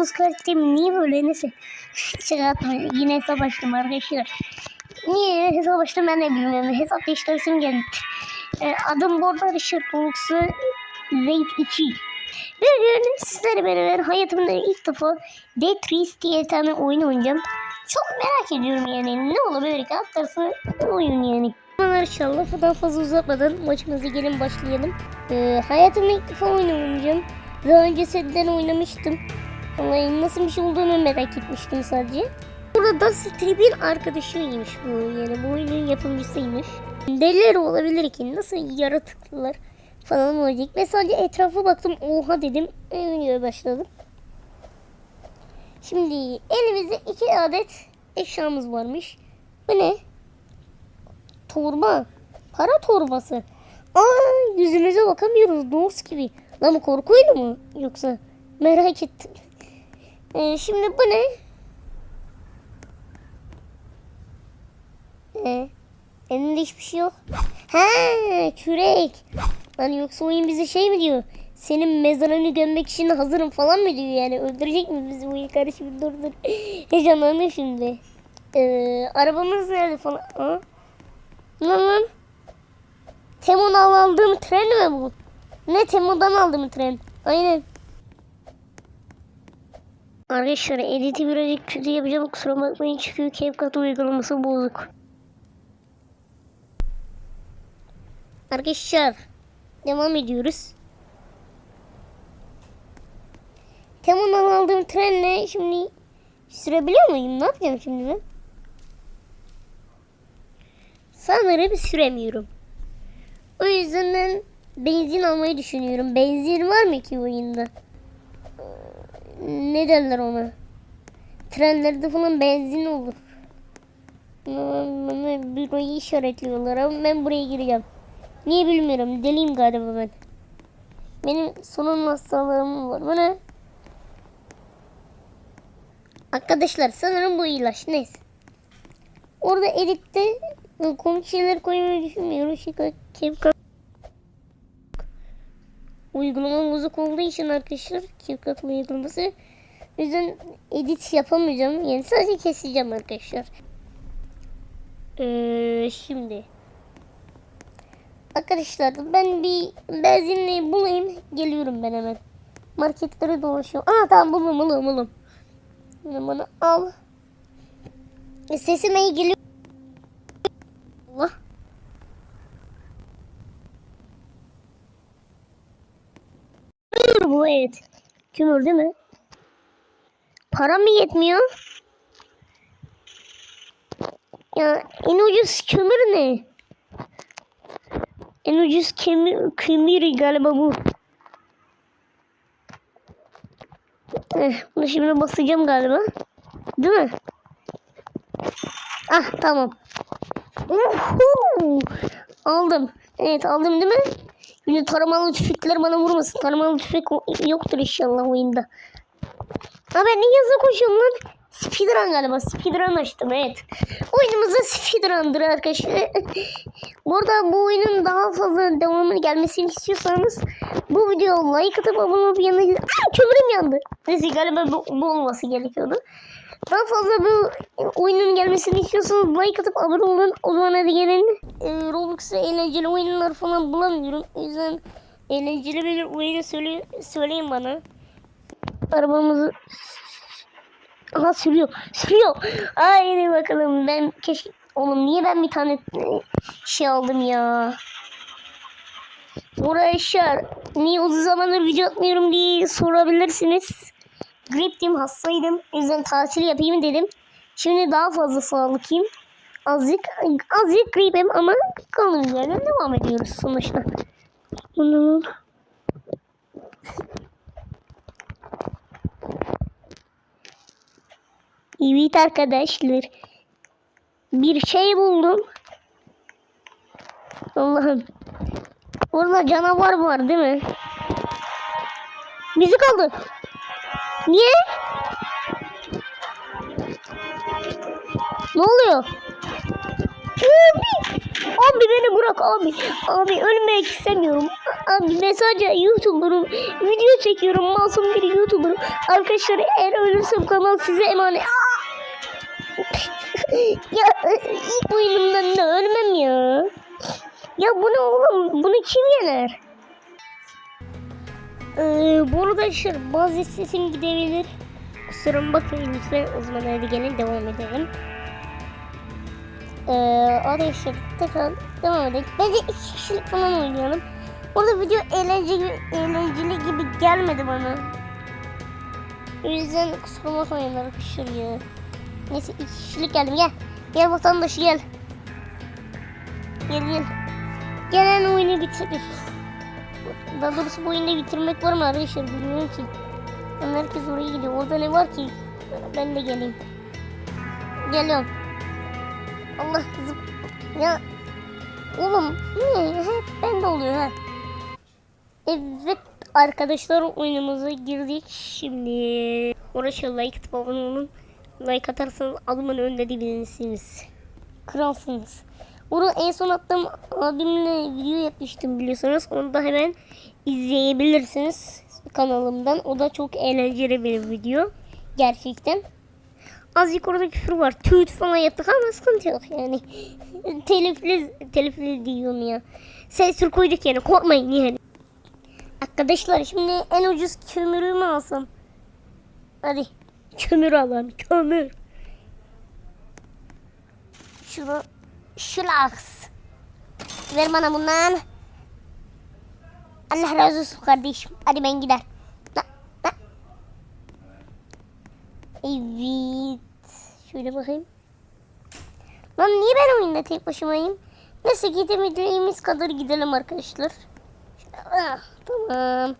Yalnız karakterim niye böyle neyse. Yapma. Yine hesap açtım arkadaşlar. Niye hesap açtım ben de bilmiyorum. Hesap değiştirsim geldi. Ee, adım bu arada Richard Box'u Raid 2. Ve bugün sizlerle beraber hayatımda ilk defa Tetris diye bir tane oyun oynayacağım. Çok merak ediyorum yani ne olabilir ki atlarsa oyun yani. Bunlar inşallah daha fazla uzatmadan maçımıza gelin başlayalım. Ee, hayatımda ilk defa oyun oynayacağım. Daha önce setten oynamıştım. Ama nasıl bir şey olduğunu merak etmiştim sadece. Burada Dusty Trip'in arkadaşıymış bu yani bu oyunun yapımcısıymış. Deliler olabilir ki nasıl yaratıklılar falan olacak. Sadece etrafa baktım oha dedim. Videoya başladım. Şimdi elimizde iki adet eşyamız varmış. Bu ne? Torba. Para torbası. Aa yüzümüze bakamıyoruz. Doors gibi. Lan bu korku oyunu mu? Yoksa merak ettim. Ee, şimdi bu ne? Ee, elinde hiçbir şey yok. Ha kürek. Lan yoksa oyun bize şey mi diyor? Senin mezarını gömmek için hazırım falan mı diyor yani? Öldürecek mi bizi bu ilk kardeşim? Dur dur. Heyecanlandım şimdi. Ee, arabamız nerede falan? Ha? Lan lan. Temo'dan aldığım tren mi bu? Ne Temo'dan aldığım tren? Aynen. Arkadaşlar editi birazcık kötü yapacağım kusura bakmayın çünkü CapCut uygulaması bozuk. Arkadaşlar devam ediyoruz. Temo'dan aldığım trenle şimdi sürebiliyor muyum? Ne yapacağım şimdi ben? Sanırım süremiyorum. O yüzden ben benzin almayı düşünüyorum. Benzin var mı ki oyunda? Ne derler ona? Trenlerde falan benzin olur. Bana burayı işaretliyorlar ama ben buraya gireceğim. Niye bilmiyorum. Deliyim galiba ben. Benim solunum hastalığım var. Bu ne? Arkadaşlar sanırım bu ilaç. Neyse. Orada editte komik şeyler koymayı düşünmüyorum. Şaka, kepka. Uygulama bozuk olduğu için arkadaşlar CapCut uygulaması. Yüzden edit yapamayacağım. Yani sadece keseceğim arkadaşlar. Ee, şimdi. Arkadaşlar ben bir benzinliği bulayım. Geliyorum ben hemen. Marketlere dolaşıyorum. Aa tamam buldum buldum buldum. Bunu al. E, Sesim iyi geliyor. Allah. Kömür evet. Kömür değil mi? Para mı yetmiyor? Ya en ucuz kömür ne? En ucuz kömür, kömür galiba bu. Eh, bunu şimdi basacağım galiba. Değil mi? Ah tamam. Uhu! Aldım. Evet aldım değil mi? Şimdi taramalı tüfekler bana vurmasın. Taramalı tüfek yoktur inşallah oyunda. Ha ben ne yazı koşuyorum lan? Speedrun galiba. Speedrun açtım evet. Oyunumuzda speedrun'dır arkadaşlar. bu arada bu oyunun daha fazla devamını gelmesini istiyorsanız bu videoya like atıp abone olup yanına. Aa kömürüm yandı. Neyse galiba bu, bu olması gerekiyordu. Daha fazla bu oyunun gelmesini istiyorsanız like atıp abone olun. O zaman hadi gelin. Ee, Roblox'ta eğlenceli oyunlar falan bulamıyorum. O yüzden eğlenceli bir oyunu söyle, söyleyin bana. Arabamızı Aha sürüyor. Sürüyor. Haydi bakalım. Ben keşke... Oğlum niye ben bir tane e, şey aldım ya? Arkadaşlar niye uzun zamandır video atmıyorum diye sorabilirsiniz. Griptim hastaydım. Yüzden tatil yapayım dedim. Şimdi daha fazla sağlıklıyım. Azıcık, azıcık gripim ama kaldığımız yerden devam ediyoruz sonuçta. Bunu Evet arkadaşlar. Bir şey buldum. Allah'ım. Orada canavar var değil mi? Bizi kaldı. Niye? Ne oluyor? Abi. Abi beni bırak abi. Abi ölmek istemiyorum. Abi mesaj YouTuber'ım. Video çekiyorum. Masum bir YouTuber'ım. Arkadaşlar eğer ölürsem kanal size emanet. ya ilk oyunumdan da ölmem ya. Ya bu ne oğlum? Bunu kim yener? Ee, bu arada arkadaşlar bazı sesim gidebilir. Kusura bakmayın lütfen. O zaman hadi gelin devam edelim. Ee, arkadaşlar tekrar devam edelim. Bence iki kişilik falan oynayalım. Orada video eğlenceli, eğlenceli gibi gelmedi bana. O yüzden kusura bakmayın arkadaşlar ya. Neyse iki kişilik geldim gel. Gel vatandaş gel. Gel gel. Gelen oyunu bitirdik. Daha doğrusu bu oyunu bitirmek var mı arkadaşlar bilmiyorum ki. Yani herkes oraya gidiyor. Orada ne var ki? Ben de geleyim. Geliyorum. Allah kızım. Ya oğlum ne? Hep bende oluyor ha. Evet arkadaşlar oyunumuza girdik. Şimdi uğraşa like atıp abone olun. Like atarsanız adımın önünde dibilirsiniz. Kralsınız. Onu en son attığım abimle video yapmıştım biliyorsunuz. Onu da hemen izleyebilirsiniz kanalımdan. O da çok eğlenceli bir video. Gerçekten. Azıcık orada küfür var. Tüt falan yaptık ama sıkıntı yok yani. telifli, telifli diyorum ya. Sensür koyduk yani korkmayın yani. Arkadaşlar şimdi en ucuz kömürü mü alsam? Hadi kömür alalım kömür. Şunu şulaks. Ver bana bundan. Allah razı olsun kardeşim. Hadi ben gider. La, la. Evet. Şöyle bakayım. Lan niye ben oyunda tek başımayım? Neyse gidemediğimiz kadar gidelim arkadaşlar. Ah, tamam.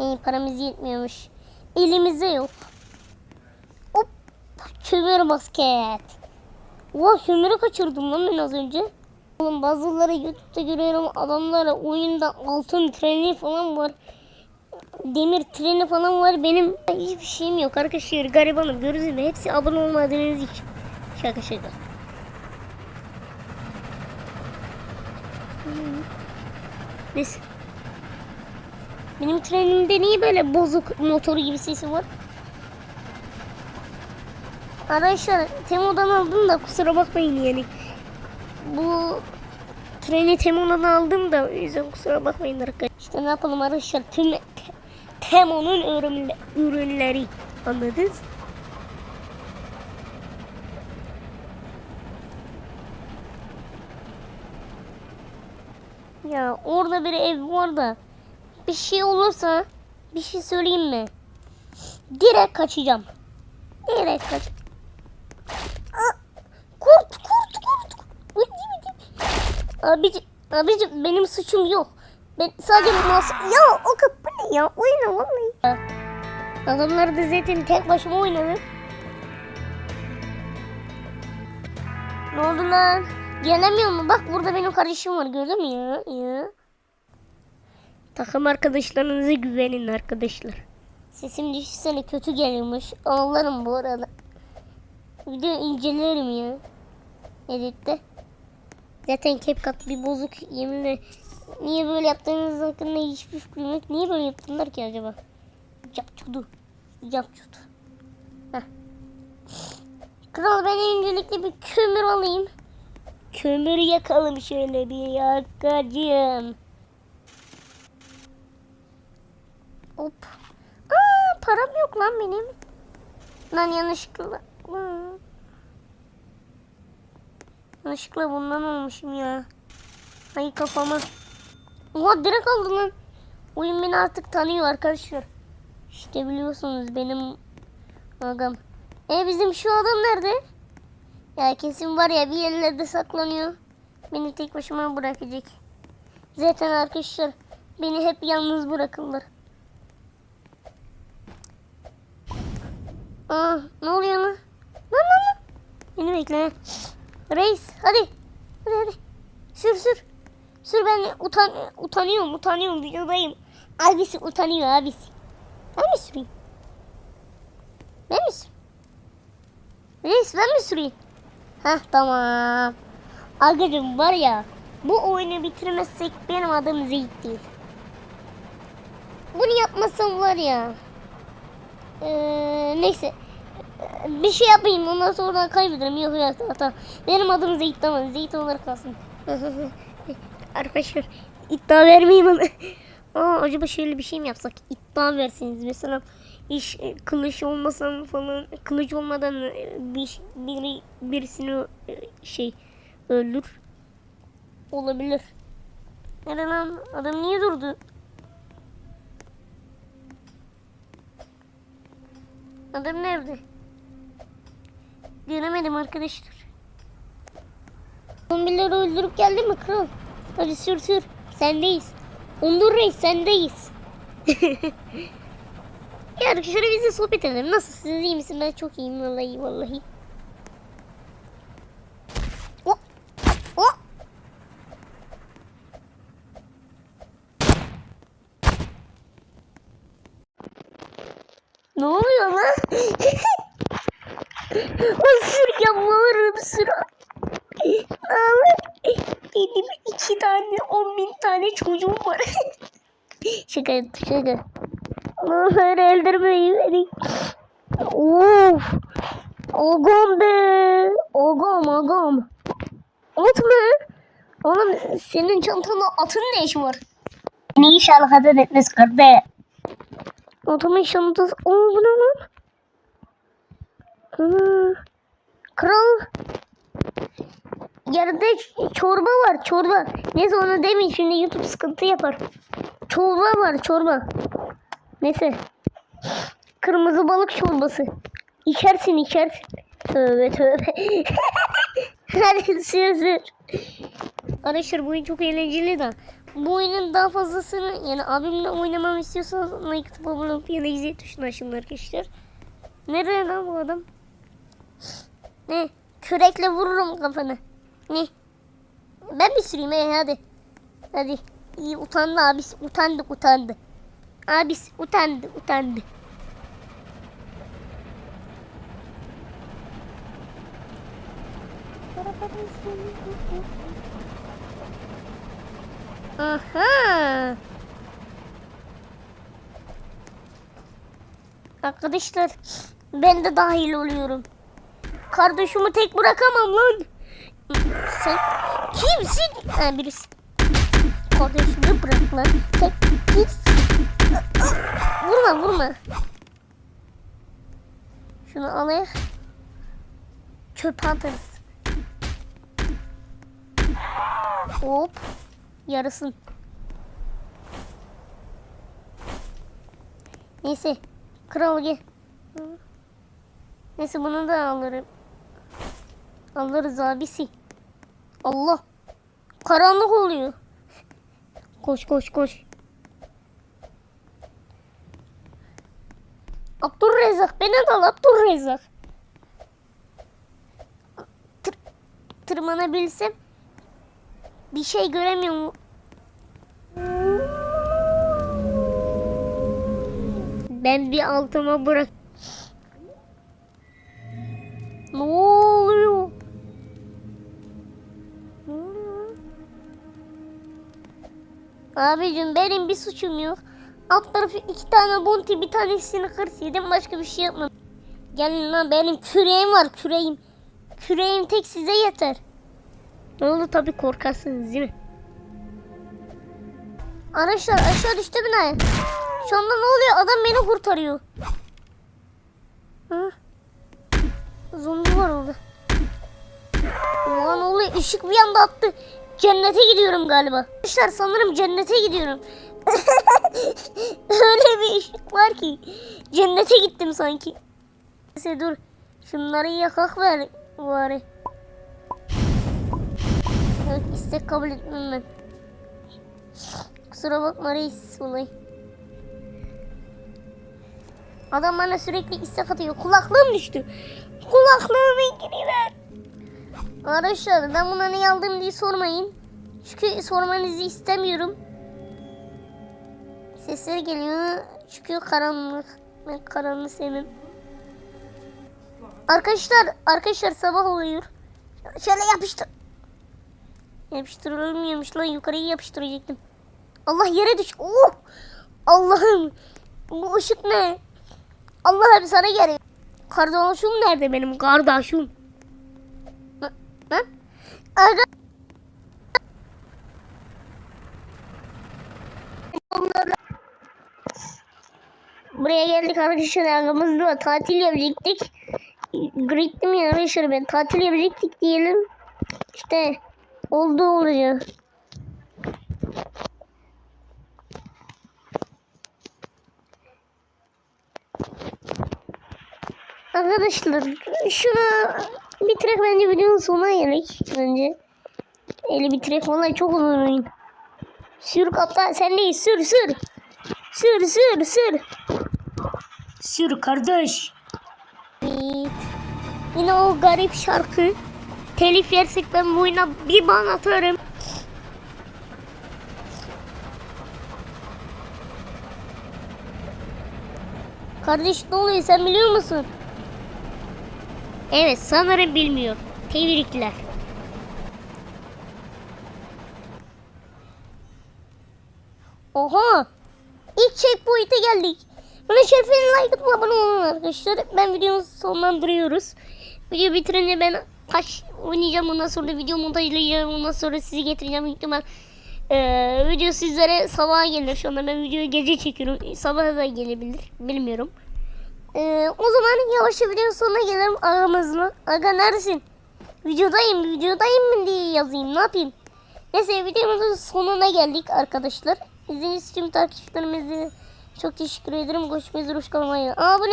İyi paramız yetmiyormuş. Elimizde yok. Hop. Kömür basket. Oha kömürü kaçırdım lan ben az önce. Oğlum bazıları YouTube'da görüyorum adamlara oyunda altın treni falan var. Demir treni falan var. Benim hiçbir şeyim yok arkadaşlar. Garibanım görürsünüz? Hepsi abone olmadığınız için. Şaka şaka. Neyse. Benim trenimde niye böyle bozuk motoru gibi sesi var? Arkadaşlar Temo'dan aldım da kusura bakmayın yani. Bu treni Temo'dan aldım da o yüzden kusura bakmayın arkadaşlar. İşte ne yapalım arkadaşlar tüm Temo'nun ürünle- ürünleri anladınız? Ya orada bir ev var da bir şey olursa bir şey söyleyeyim mi? Direkt kaçacağım. Direkt kaç. Aa, Kurt kurt kurt. Uy, değil mi, değil mi? Abici, abici benim suçum yok. Ben sadece mas ya o kapı ne ya oyna vallahi. Ya. Adamlar da zaten tek başıma oynadı. Ne oldu lan? Gelemiyor mu? Bak burada benim kardeşim var gördün mü ya? ya. Takım arkadaşlarınıza güvenin arkadaşlar. Sesim düşünsene kötü geliyormuş. Ağlarım bu arada. Video incelerim ya. Editte. Zaten CapCut bir bozuk yeminle. Niye böyle yaptığınız hakkında hiçbir fikrim yok. Niye böyle yaptılar ki acaba? Capçudu. Capçudu. Heh. Kral ben öncelikle bir kömür alayım. Kömür yakalım şöyle bir yakacağım. Hop. Aa, param yok lan benim. Lan yanlışlıkla. Aa. Yanlışlıkla bundan olmuşum ya. Ay kafama. Oha direkt aldı lan. Oyun beni artık tanıyor arkadaşlar. İşte biliyorsunuz benim agam. E bizim şu adam nerede? Ya kesin var ya bir yerlerde saklanıyor. Beni tek başıma bırakacak. Zaten arkadaşlar beni hep yalnız bırakırlar. Aa, ne oluyor lan? Lan lan lan. Beni bekle. Reis hadi. Hadi hadi. Sür sür. Sür ben utan utanıyorum utanıyorum videodayım. Abisi utanıyor abisi. Ben mi süreyim? Ben mi süreyim? Reis ben mi süreyim? Heh tamam. Agacım var ya bu oyunu bitirmezsek benim adım Zeyt değil. bunu yapmasam var ya. Ee, neyse. Bir şey yapayım ondan sonra kaybederim. Yok yok tamam. Benim adım Zeyt tamam. Zeyt olarak kalsın. Arkadaşlar iddia vermeyeyim ama. Aa, acaba şöyle bir şey mi yapsak? İddia versiniz mesela iş kılıç olmasan falan kılıç olmadan e, bir biri birisini e, şey öldür. Olabilir. Nere lan? Adam niye durdu? Adam nerede? Göremedim arkadaşlar. Zombileri öldürüp geldi mi kral? Hadi sür sür. Sendeyiz. Ondur Reis sendeyiz. ya arkadaşlar biz de sohbet edelim. Nasıl siz iyi misiniz? Ben çok iyiyim vallahi vallahi. Oh. Oh. Ne oluyor lan? Sıra. Ağlar. Benim iki tane, on bin tane çocuğum var. şaka yaptım, şaka. Ağlar öldürmeyin beni. Of. Ogom be. Ogom, ogom. At mı? Oğlum senin çantanda atın ne işi var? Ne inşallah haber etmez kardeş. Adamın çantası... Oo bu ne lan? Kral. Ç- çorba var çorba. Neyse onu demeyin şimdi YouTube sıkıntı yapar. Çorba var çorba. Neyse. Kırmızı balık çorbası. İçersin içersin. Tövbe tövbe. Hadi sür. Arkadaşlar bu oyun çok eğlenceli de. Bu oyunun daha fazlasını yani abimle oynamamı istiyorsanız like atıp abone olup yana izleyi tuşuna açın arkadaşlar. Nerede lan bu adam? Ne? Kürekle vururum kafanı. Ne? Ben bir süreyim he hadi. Hadi. İyi utandı abisi utandı utandı. Abisi utandı utandı. Aha. Arkadaşlar ben de dahil oluyorum. Kardeşimi tek bırakamam lan. Sen kimsin? Ha birisi. Kardeşimi bırak lan. Tek kimsin? Vurma vurma. Şunu alayım. Çöpe atarız. Hop. Yarısın. Neyse. Kral gel. Neyse bunu da alırım. Alırız abisi. Allah. Karanlık oluyor. Koş koş koş. Abdurrezzak beni al Abdurrezzak. Tır, tırmanabilsem bir şey göremiyorum. Ben bir altıma bırak. Ne? Abicim benim bir suçum yok. Alt tarafı iki tane bonti bir tanesini hırs yedim başka bir şey yapmadım. Gelin lan benim küreğim var küreğim. Küreğim tek size yeter. Ne oldu tabi korkarsınız değil mi? Arkadaşlar aşağı düştü binaya. Şu anda ne oluyor? Adam beni kurtarıyor. Ha? Zombi var orada. Ulan oluyor? Işık bir anda attı. Cennete gidiyorum galiba. Arkadaşlar sanırım cennete gidiyorum. Öyle bir ışık var ki. Cennete gittim sanki. Neyse dur. Şunları yakak ver bari. İstek kabul etmem ben. Kusura bakma reis olay. Adam bana sürekli istek atıyor. Kulaklığım düştü. Kulaklığımı geri ver. Arkadaşlar ben buna ne aldım diye sormayın. Çünkü sormanızı istemiyorum. Sesler geliyor. Çünkü karanlık. Ben karanlığı sevmem. Arkadaşlar, arkadaşlar sabah oluyor. Şöyle yapıştır. Yapıştırılmıyormuş lan yukarıyı yapıştıracaktım. Allah yere düş. Oh! Allah'ım bu ışık ne? Allah'ım sana geliyor. Kardeşim nerede benim kardeşim? Ha? Aga. Buraya geldik arkadaşlar aramızda tatil yapacaktık. Gittim ya arkadaşlar ben tatil yapacaktık diyelim. İşte oldu oluyor. Arkadaşlar şunu bitirek bence videonun sonuna geldik bence. Eli bitirek vallahi çok uzun oyun. Sür kaptan sen değil sür sür. Sür sür sür. Sür kardeş. Evet. Yine o garip şarkı. Telif yersek ben bu oyuna bir ban atarım. Kardeş ne oluyor sen biliyor musun? Evet sanırım bilmiyor. Tebrikler. Oha! İlk checkpoint'e geldik. Bana şerefine like atıp abone olun arkadaşlar. Ben videoyu sonlandırıyoruz. Video bitirince ben taş oynayacağım. Ondan sonra video montajlayacağım. Ondan sonra sizi getireceğim. İhtimal eee, video sizlere sabaha gelir. Şu anda ben videoyu gece çekiyorum. Sabaha da gelebilir. Bilmiyorum. Eee, o zaman yavaşça videonun sonuna gelelim aramızla. Aga neredesin? Videodayım, videodayım mı diye yazayım. Ne yapayım? Neyse videomuzun sonuna geldik arkadaşlar. İzlediğiniz için takipçilerimize çok teşekkür ederim. Koşmayı duruş kalmayı. Aa bu?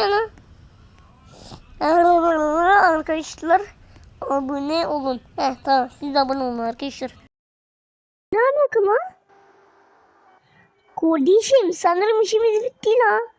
Arkadaşlar abone olun. Heh tamam siz abone olun arkadaşlar. Ne alaka lan? Kardeşim sanırım işimiz bitti lan.